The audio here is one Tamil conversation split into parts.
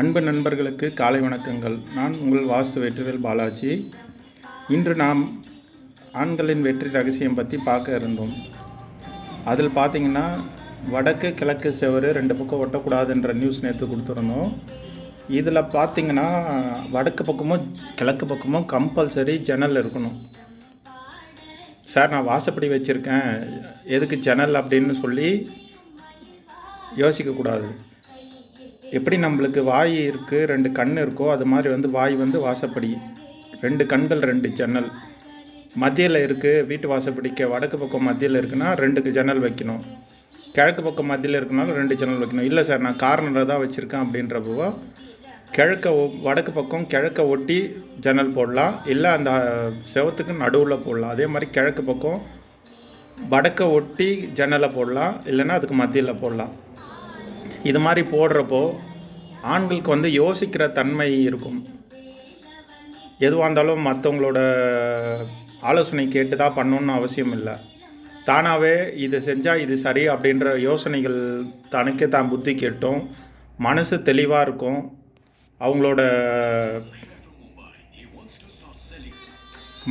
அன்பு நண்பர்களுக்கு காலை வணக்கங்கள். நான் உங்கள் வாஸ்து வெற்றிவேல் பாலாஜி. இன்று நாம் ஆண்களின் வெற்றி ரகசியம் பற்றி பார்க்க இருந்தோம். அதில் பார்த்தீங்கன்னா வடக்கு கிழக்கு செவரு ரெண்டு பக்கம் ஒட்டக்கூடாதுன்ற நியூஸ் நேற்று கொடுத்துருந்தோம். இதில் பார்த்தீங்கன்னா வடக்கு பக்கமும் கிழக்கு பக்கமும் கம்பல்சரி ஜன்னல் இருக்கணும். சார் நான் வாசப்படி வச்சுருக்கேன். எதுக்கு ஜன்னல் அப்படின்னு சொல்லி யோசிக்கக்கூடாது. எப்படி நம்மளுக்கு வாய் இருக்குது ரெண்டு கண் இருக்கோ அது மாதிரி வந்து வாய் வந்து வாசப்படி. ரெண்டு கண்கள் ரெண்டு ஜன்னல். மத்தியில் இருக்குது வீட்டு வாசப்படிக்க வடக்கு பக்கம் மத்தியில் இருக்குன்னா ரெண்டுக்கு ஜன்னல் வைக்கணும். கிழக்கு பக்கம் மத்தியில் இருக்கனாலும் ரெண்டு ஜன்னல் வைக்கணும். இல்லை சார் நான் கார்னரில் தான் வச்சுருக்கேன் அப்படின்றப்போ கிழக்க வடக்கு பக்கம் கிழக்க ஒட்டி ஜன்னல் போடலாம். இல்லை அந்த செவத்துக்கு நடுவில் போடலாம். அதே மாதிரி கிழக்கு பக்கம் வடக்க ஒட்டி ஜன்னலை போடலாம். இல்லைன்னா அதுக்கு மத்தியில் போடலாம். இது மாதிரி போடுறப்போ ஆண்களுக்கு வந்து யோசிக்கிற தன்மை இருக்கும். எதுவாக இருந்தாலும் மற்றவங்களோட ஆலோசனை கேட்டு தான் பண்ணணும்னு அவசியம் இல்லை. தானாகவே இது செஞ்சால் இது சரி அப்படின்ற யோசனைகள் தனக்கே தான் புத்தி கேட்டும். மனசு தெளிவாக இருக்கும். அவங்களோட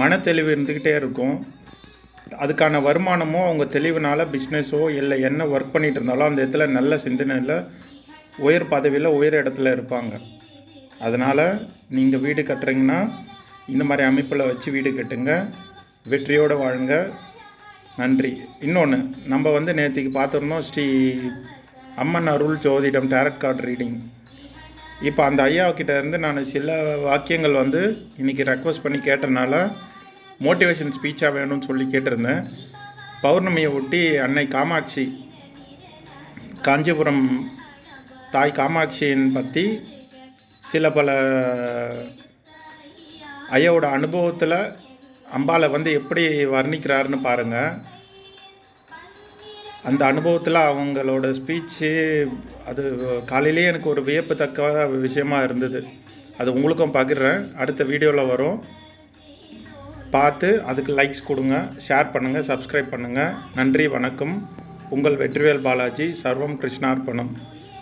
மன தெளிவு இருந்துக்கிட்டே இருக்கும். அதுக்கான வருமானமோ அவங்க தெளிவுனால பிஸ்னஸோ இல்லை என்ன ஒர்க் பண்ணிட்டு இருந்தாலும் அந்த இடத்துல நல்ல சிந்தனையில் உயர் பதவியில் உயர் இடத்துல இருப்பாங்க. அதனால் நீங்கள் வீடு கட்டுறீங்கன்னா இந்த மாதிரி அமைப்பில் வச்சு வீடு கட்டுங்க. வெற்றியோடு வாழுங்க. நன்றி. இன்னொன்று நம்ம வந்து நேற்றுக்கு பார்த்துருந்தோம் ஸ்ரீ அம்மன் அருள் ஜோதிடம் டேரட் கார்டு ரீடிங் இப்போ அந்த ஐயா கிட்டேருந்து நான் சில வாக்கியங்கள் வந்து இன்றைக்கி ரெக்வஸ்ட் பண்ணி கேட்டனால மோட்டிவேஷன் ஸ்பீச்சாக வேணும்னு சொல்லி கேட்டிருந்தேன். பௌர்ணமியை ஒட்டி அன்னை காமாட்சி காஞ்சிபுரம் தாய் காமாட்சியின் பற்றி சில பல ஐயாவோட அனுபவத்தில் அம்பாவை வந்து எப்படி வர்ணிக்கிறாருன்னு பாருங்கள் அந்த அனுபவத்தில் அவங்களோட ஸ்பீச்சு அது காலையிலேயே எனக்கு ஒரு வியப்பு தக்க விஷயமா இருந்தது. அது உங்களுக்கும் பகிர்றேன். அடுத்த வீடியோவில் வரும். பார்த்து அதுக்கு லைக்ஸ் கொடுங்க ஷேர் பண்ணுங்கள் சப்ஸ்கிரைப் பண்ணுங்கள் நன்றி வணக்கம். உங்கள் வெற்றிவேல் பாலாஜி சர்வம் கிருஷ்ணார்ப்பணம்